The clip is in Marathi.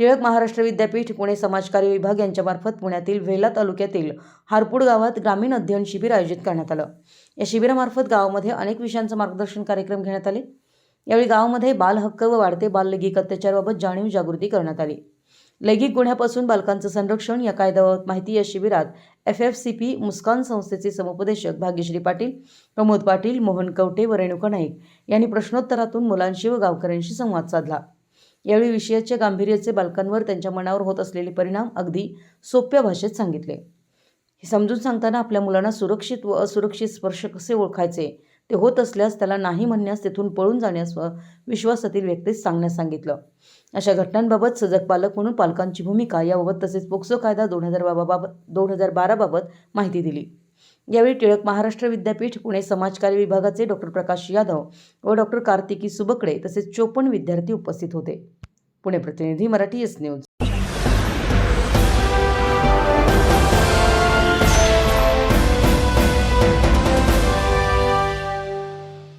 टिळक महाराष्ट्र विद्यापीठ पुणे समाजकार्य विभाग यांच्यामार्फत पुण्यातील वेला तालुक्यातील हारपूड गावात ग्रामीण अध्ययन शिबिर आयोजित करण्यात आलं. या शिबिरामार्फत गावामध्ये अनेक विषयांचं मार्गदर्शन कार्यक्रम घेण्यात आले. यावेळी गावामध्ये बालहक्क व वाढते बाललैंगिक अत्याचाराबाबत जाणीव जागृती करण्यात आली. लैंगिक गुन्ह्यापासून बालकांचं संरक्षण या कायद्याबाबत माहिती या शिबिरात F F C P Muskan संस्थेचे समुपदेशक भाग्यश्री पाटील प्रमोद पाटील मोहन कवटे व रेणुका नाईक यांनी प्रश्नोत्तरातून मुलांशी व गावकऱ्यांशी संवाद साधला. यावेळी विषयाच्या गांभीर्याचे बालकांवर त्यांच्या मनावर होत असलेले परिणाम अगदी सोप्या भाषेत सांगितले. हे समजून सांगताना आपल्या मुलांना सुरक्षित व असुरक्षित स्पर्श कसे ओळखायचे ते होत असल्यास त्याला नाही म्हणण्यास तेथून पळून जाण्यास व विश्वासातील व्यक्तीस सांगण्यास सांगितलं. अशा घटनांबाबत सजग पालक म्हणून पालकांची भूमिका याबाबत तसेच पोक्सो कायदा दोन हजार बाबाबाबत दोन हजार बाराबाबत माहिती दिली. यावेळी टिळक महाराष्ट्र विद्यापीठ पुणे समाजकार्य विभागाचे डॉक्टर प्रकाश यादव व डॉक्टर कार्तिकी सुबकडे तसेच चोपन्न विद्यार्थी उपस्थित होते. पुणे प्रतिनिधी मराठी एस न्यूज.